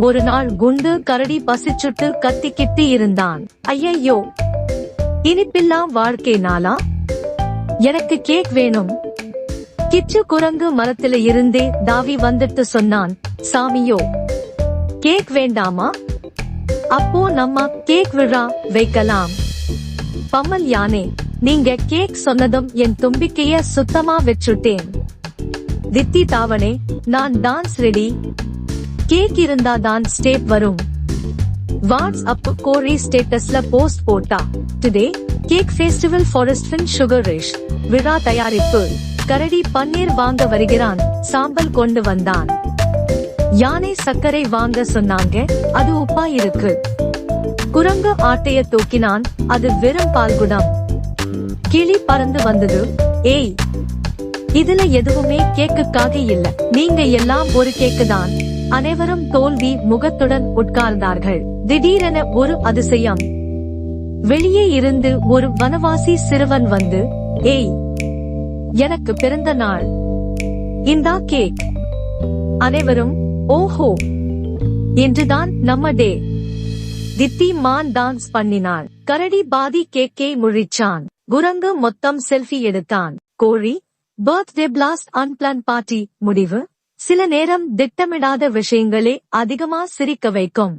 ஒரு நாள் குண்டு கரடி பசிச்சுட்டு கத்திக்கிட்டு இருந்தான். ஐயையோ. இனிப்பில்லா வாழ்க்கை நாளா? எனக்கு கேக் வேணும். கிச்சு குரங்கு மரத்துல இருந்தே தாவி வந்துட்டு சொன்னான். சாமியோ. கேக் வேண்டாமா? அப்போ நம்ம கேக் விழா வைக்கலாம். பம்மல் யானே நீங்க கேக் சொன்னதும் என் தும்பிக்கைய சுத்தமா வச்சுட்டேன். தித்தி தாவணே நான் டான்ஸ் ரெடி கேக் இருந்தா தான் ஸ்டேப் வரும். வாட்ஸ் அப் கோரி ஸ்டேட்டஸ்ல போஸ்ட் போட்டா. டுடே கேக் ஃபெஸ்டிவல் ஃபாரஸ்ட் ஃபின் சுகர் ரிஷ். விழா தயாரிப்பு. கரடி பன்னீர் வாங்க வருகிறான். சாம்பல் கொண்டு வந்தான். யானை சர்க்கரை வாங்க சொன்னாங்க. அது உப்பா இருக்கு. குரங்கு ஆட்டைய தூக்கினான். அது வெறும் பால்குடம் கிளி பறந்து வந்தது. ஏய். இதுல எதுவுமே கேக்குக்காக இல்ல. நீங்க எல்லாம் ஒரு கேக்கு தான் அனைவரும் தோல்வி முகத்துடன் உட்கார்ந்தார்கள். திடீரென ஒரு அதிசயம். வெளியே இருந்து ஒரு வனவாசி சிறுவன் வந்து ஏய் எனக்கு பிறந்த நாள். இந்தா கேக். அனைவரும் ஓஹோ என்றுதான் நம்ம டே தித்தி மான் டான்ஸ் பண்ணினாள். கரடி பாதி கேக்கே முழிச்சான். குரங்கு மொத்தம் செல்ஃபி எடுத்தான். கோழி பர்த்டே பிளாஸ்ட் அன்பிளான் பார்ட்டி முடிவு. சில நேரம் திட்டமிடாத விஷயங்களே அதிகமா சிரிக்க வைக்கும்.